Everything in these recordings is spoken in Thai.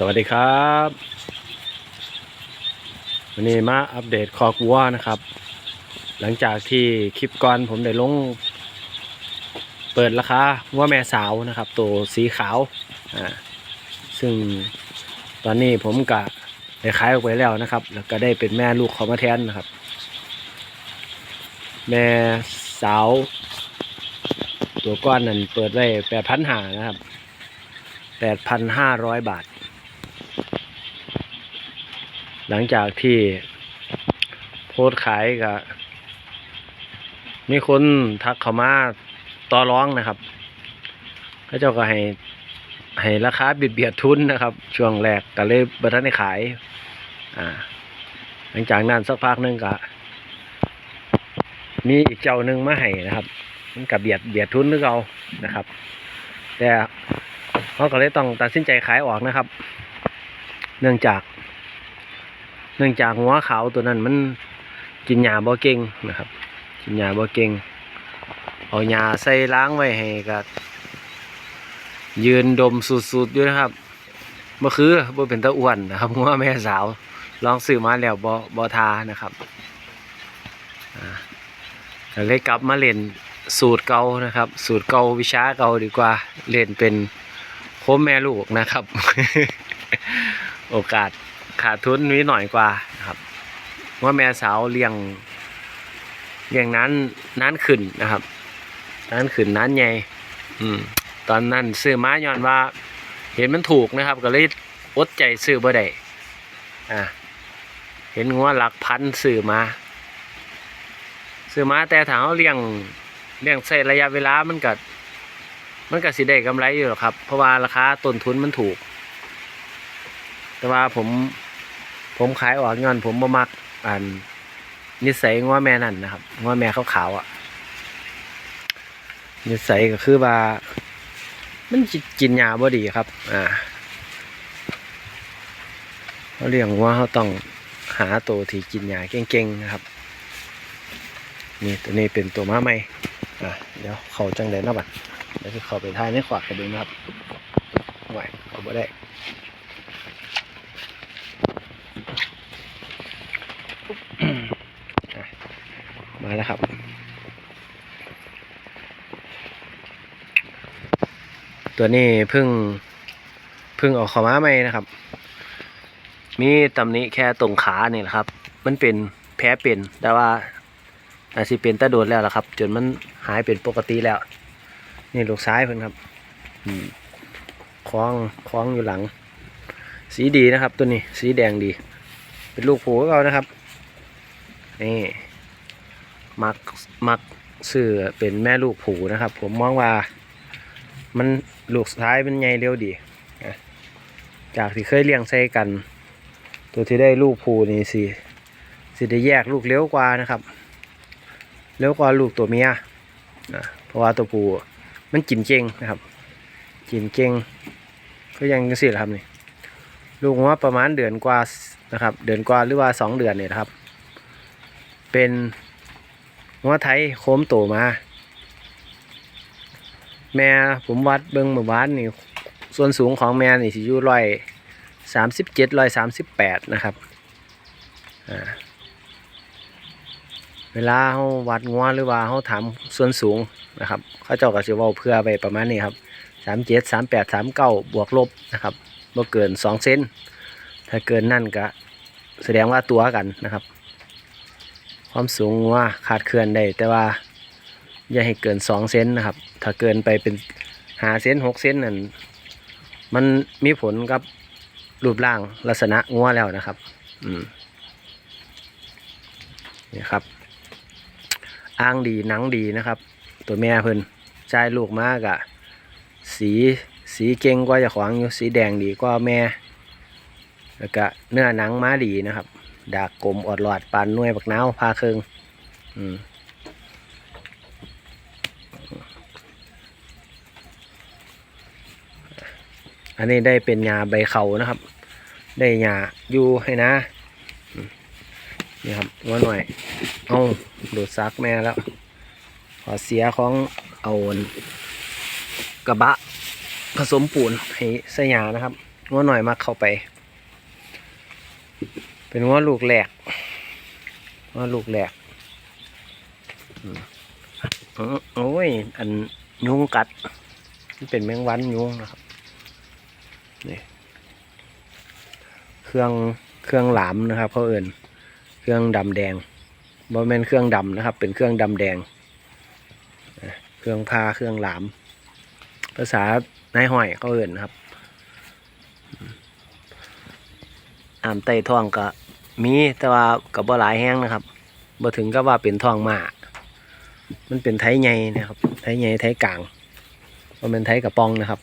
สวัสดีครับ วันนี้มาอัปเดตคอกวัวนะครับ หลังจากที่คลิปก่อนผมได้ลง เปิดราคาวัวแม่สาวนะครับ ตัวสีขาวอ่าซึ่งตอนนี้ผมกะได้ขายออกไปแล้วนะครับ แล้วก็ได้เป็นแม่ลูกเขามาแทนนะครับ แม่สาว ตัวก้อนนั้นเปิดไว้แปดพันหานะครับแปดพันห้าร้อยบาท หลังจากที่โพสขายก็มีคนทักเข้ามาต่อร้องนะครับพระเจ้าก็ให้ให้ราคาเบียดเบียดทุนนะครับ ช่วงแรกก็เลยบัทันได้ขาย อ่า หลังจากนั้นสักพักหนึงก็มีอีกเจ้าหนึ่งมาให้นะครับ มันกับเบียดเบียดทุนนึกเอานะครับ แต่เขาก็เลยต้องตัดสินใจขายออกนะครับ เนื่องจาก เนื่องจากหัวขาวตัวนั้นมันกินหญ้าบ่เก่งนะครับ กินหญ้าบ่เก่งเอาหญ้าใส่ล้างไว้ให้ก็ยืนดมสุดๆอยู่นะครับบ่คือบ่เป็นตะอ้วนนะครับหัวแม่สาวลองซื้อมาแล้วบ่บ่ทานะครับอ่าก็เลยกลับมาเล่นสูตรเก่านะครับ สูตรเก่าวิชาเก่าดีกว่าเล่นเป็นโคมแม่ลูกนะครับ โอกาส ขาดทุนนิดหน่อยกว่านะครับว่าแม่สาวเลี้ยงเลี้ยงนั้นนั้นขึ้นนะครับนั้นขึ้นนั้นใหญ่อืมตอนนั้นซื้อมาย้อนว่า เห็นมันถูกนะครับ ก็เลยอดใจซื้อบ่ได้อ่าเห็นงัวหลักพันซื้อมาซื้อมาแต่ถามเขาเลี้ยงเลี้ยงใช้ระยะเวลามันก็มันก็สิได้กำไรอยู่หรอกครับ เพราะว่าราคาต้นทุนมันถูก แต่ว่าผม ผมขายออกย้อนผมบ่มักอ่านนิสัยง้อแม่นั่นนะครับง้อแม่ขาวๆอะนิสัยก็คือว่า มันจิกินยาบ่ดีครับ อ่าเขาเลี้ยงว่าเขาต้องหาตัวที่กินยาเก่งๆนะครับ นี่ตัวนี้เป็นตัวม้าใหม่อะเดี๋ยวเขาจังไดนะบัดเดี๋ยวเขาไปทายในขวากกันดูนะครับไหวเขาบ่ได้ อะมา แล้วครับตัวนี้เพิ่งเพิ่งออกเขอมาใหม่นะครับ มีตำหนิแค่ตรงขานี่แหละครับ มันเป็นแผลเป็นแต่ว่าอาจสิเป็นแตะโดดแล้วล่ะครับ จนมันหายเป็นปกติแล้ว นี่ลูกซ้ายเพิ่นครับอืมคล้องคล้องอยู่หลัง สีดีนะครับ ตัวนี้สีแดงดี เป็นลูกผูเรานะครับนี่ มักมักซื้อเป็นแม่ลูกผูนะครับ ผมมองว่ามันลูกสุดท้ายมันใหญ่เร็วดีจากที่เคยเลี้ยงใส่กัน ตัวที่ได้ลูกผูนี่สิสิได้แยกลูกเร็วกว่านะครับเร็วกว่าลูกตัวเมียนะเพราะว่าตัวผูมันกินเก่งนะครับกินเก่งก็ยังจังสิแหละครับนี่ลูกว่าประมาณเดือนกว่านะครับ เดือนกว่าหรือว่าสองเดือนเนี่ยครับ เป็น หัวไทยโค้มโตมา แม่ผมวัดเบิ้งเมื่อวานนี่ส่วนสูงของแม่นี่สิอยู่ร้อยสามสิบเจ็ดร้อยสามสิบแปดนะครับเวลาเขาวัดงัวหรือว่าเขาถามส่วนสูงนะครับเขาเจ้าก็จะเว้าเพื่อไปประมาณนี้ครับสามเจ็ดสามแปดสามเก้าบวกลบนะครับบ่เกินสองเซนถ้าเกินนั่นก็แสดงว่าตัวกันนะครับ ความสูงงัวขาดเคลื่อนได้ แต่ว่าอย่าให้เกินสองเซนนะครับ ถ้าเกินไปเป็นหาเซนหกเซนนั่นมันมีผลกับรูปร่างลักษณะงัวแล้วนะครับ อืมนี่ครับอ้างดีหนังดีนะครับ ตัวแม่เพิ่นใจายลูกมากอะสีสีเก่งกว่าจะขวางอยู่สีแดงดีกว่าแม่ แล้วก็เนื้อหนังม้าดีนะครับ ดากกลมอดหลอดปานน่วยบักนาวพาเคืองอืมอันนี้ได้เป็นยาใบเขานะครับ ได้ยาอยู่ให้นะนี่ครับว่าหน่อย เอาดูดซักแม่แล้ว ขอเสียของเอากระบะ ผสมปูนให้สยานะครับงัวหน่อยมาเข้าไป เป็นงัวลูกแหลกงัวลูกแหลกโอ้ย อันยุงกัดมันเป็นแมงวันยุงนะครับนี่เครื่องเครื่องหลามนะครับเขาเอื่นเครื่องดำแดงบ่แมนเครื่องดำนะครับ เป็นเครื่องดำแดง เครื่องพาเครื่องหลาม ภาษานายห้อยเขาเอื่นนะครับ อามไต้ท้องก็มีแต่ว่ากับบ่หลายแห้งนะครับบ่ถึงก็ว่าเป็นท้องหมามันเป็นไทใหญ่นะครับ ไทใหญ่ไทกลาง มันเป็นไทกระปองนะครับ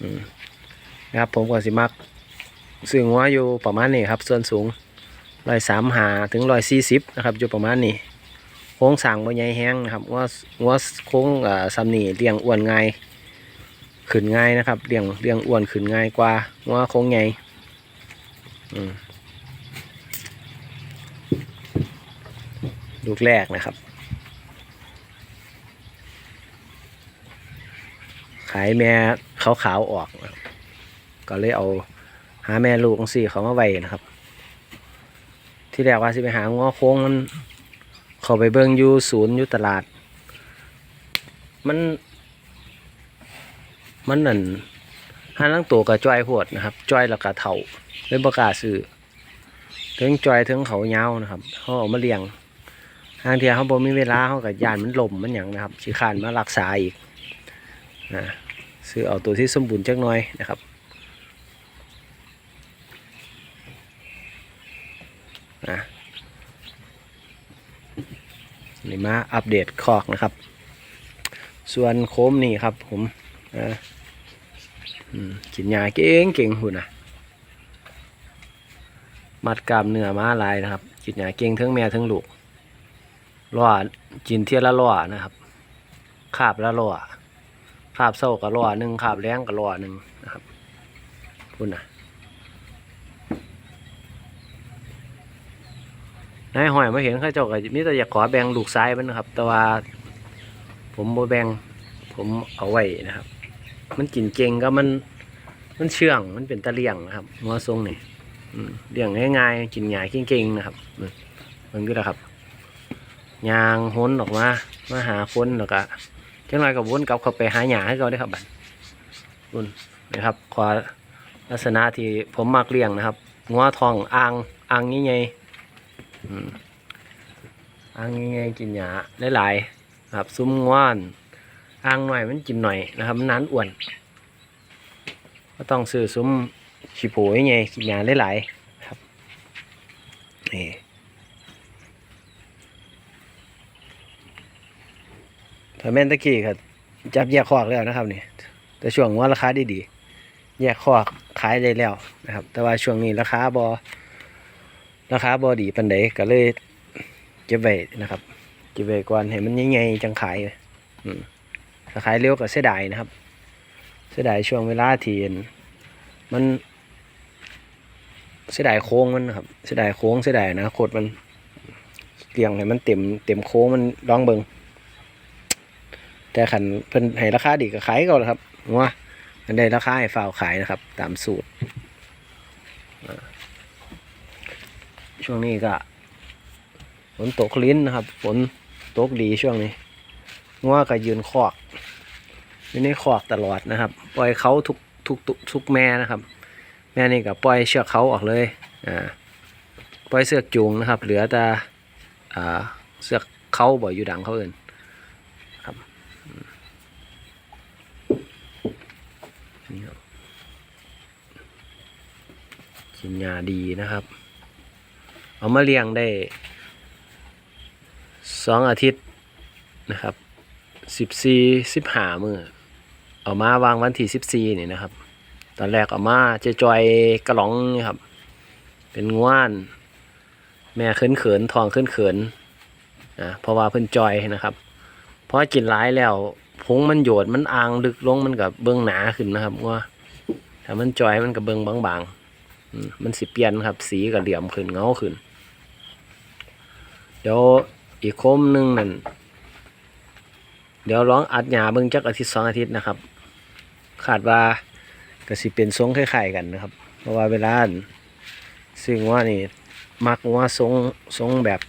อืมนะครับ ผมก็สิมักซื้องัวอยู่ประมาณนี้ครับ ส่วนสูงร้อยสามหาถึงร้อยสี่สิบนะครับ อยู่ประมาณนี้โค้งสั่งบ่ใหญ่แห้งนะครับงัวงัวโค้งอ่าซนี่เลี้ยงอ้วนง่ายขึ้นง่ายนะครับเลี้ยงเลี้ยงอ้วนขึ้นง่ายกว่างัวโค้งใหญ่ ลูกแรกนะครับ ขายแม่ขาวๆออก ก็เลยเอาหาแม่ลูกสี่เขามาไว้นะครับ ที่แรกว่าสิไปหางอโค้งมันเขาไปเบิ่งอยู่ศูนย์อยู่ตลาด มัน มันนั่น ห้าลังตัวกับจ้อยพวดนะครับจ้อยแล้วก็เท่าเลยประกาศซื้อถึงจอยถึงเขาเงาวนะครับเขาเอามาเลี้ยงทางเทียเขาบ่มีเวลาเขากับยานมันลมมันหยังนะครับสิขานมารักษาอีกนะซื้อเอาตัวที่สมบูรณ์จักหน่อยนะครับนะนี่มาอัปเดตคอกนะครับ ส่วนโคมนี่ครับผมนะ กินยาเก่งเก่งหุ่นนะมัดกล้ามเนื้อม้าลายนะครับ กินยาเก่งทั้งแม่ทั้งลูกล่อกินเทียละล่อนะครับคาบละล่อคาบเศร้ากับล่อหนึ่งคาบแรงกับล่อหนึ่งนะครับคุณนะนายหอยมาเห็นข้าเจ้าก็มีแต่อยากขอแบ่งลูกซ้ายมันนะครับ แต่ว่าผมโบแบ่งผมเอาไว้นะครับ มันกินเก่งก็มัน มันเชื่อง มันเป็นตะเลี่ยงนะครับหัวทรงนี่เลี้ยงง่ายๆกินหญ้าเก่งๆนะครับมันก็นะครับยางห้นออกมา มาหาคนแล้วก็จังไรกับวนกลับเข้าไปหาหญ้าให้เขาได้ครับบัดนุ่นนะครับขอลักษณะที่ผมมักเลี้ยงนะครับงัวทองอ่างอ่างใหญ่ๆอืมอ่างใหญ่ๆกินหญ้าหลายๆครับซุ้มง่วน อ่างหน่อยมันกินหน่อยนะครับมันนานอ้วน ก็ต้องซื้อซุ้มขี้โผยไงกินยาหลายๆครับนี่ถ้าแม่นตะกี้ครับจับแยกคอกแล้วนะครับนี่แต่ช่วงว่าราคาดีๆแยกคอกขายได้แล้วนะครับ แต่ว่าช่วงนี้ราคาบอราคาบอดีปันใดก็เลยเก็บไว้นะครับ เก็บไว้ก่อนให้มันใหญ่ๆจังขายอืม ถ้าขายเร็วก็เสียดายนะครับ เสียดายช่วงเวลาที่มันเสียดายโค้งมันนะครับเสียดายโค้งเสียดายนะโคตรมันเรียงให้มันเต็มเต็มโค้งมันลองเบิงแต่ขันเพิ่นให้ราคาดีก็ขายก็แล้วครับว่าอันใดราคาให้ฝ่าวขายนะครับ ตามสูตร ช่วงนี้ก็ฝนตกลิ้นนะครับ ฝนตกดีช่วงนี้ งัวก็ยืนคอกอยู่ในคอกตลอดนะครับ ปล่อยเขาทุกทุกทุกแม่นะครับ แม่นี่ก็ปล่อยเชือกเขาออกเลยอ่าปล่อยเสือกจูงนะครับ เหลือแต่อ่าเสือกเขาบ่อยู่ดังเขาเอื่นครับนี่ครับกินยาดีนะครับ เอามาเลี้ยงได้สองอาทิตย์นะครับ สิบสี่สิบห้ามือเอามาวางวันที่สิบสี่นี่นะครับ ตอนแรกเออกมาเจะจอยกระหลองนี่ครับ เป็นง่วนแม่เขินเขินทองเขินเขินนะเพราะว่าเพิ่นจอยนะครับเพราะกินหลายแล้วพงมันโยดมันอ่างลึกลงมันกับเบิ้งหนาขึ้นนะครับว่าถ้ามันจอยมันกับเบิ้งบางๆมันสิเปลี่ยนครับ สีกับเหลี่ยมขึ้นเงาขึ้นเดี๋ยวอีกคมหนึงนั่น เดี๋ยวร้องอัดหยาเบิ้งจักอาทิตย์สองอาทิตย์นะครับขาดว่าก็สิเป็นทรงคล้ายๆกันนะครับ เพราะว่าเวลาซึ่งว่านี่มักว่าทรงทรงแบบ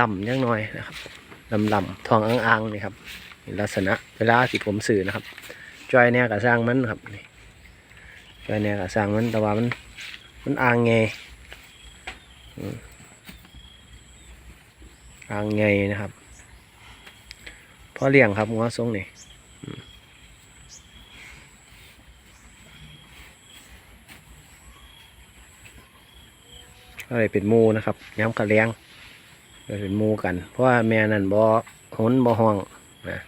ลำๆยังน้อยนะครับลำๆทองอ่างๆนี่ครับลักษณะเวลาที่ผมสื่อนะครับจอยเนี่ยกับสร้างมันครับนี่จอยเนี่ยกับสร้างมันแต่ว่ามันมันอ่างไงอ่างไงนะครับ พอเลี้ยงครับงัวทรงนี่ก็เลยเป็นมูนะครับย้ำกระเลี้ยงก็เป็นมูกัน เพราะว่าแม่นั่นบ่หนบ่ห้องนะ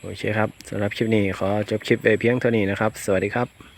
โอเคครับสำหรับคลิปนี้ขอจบคลิปไปเพียงเท่านี้นะครับ สวัสดีครับ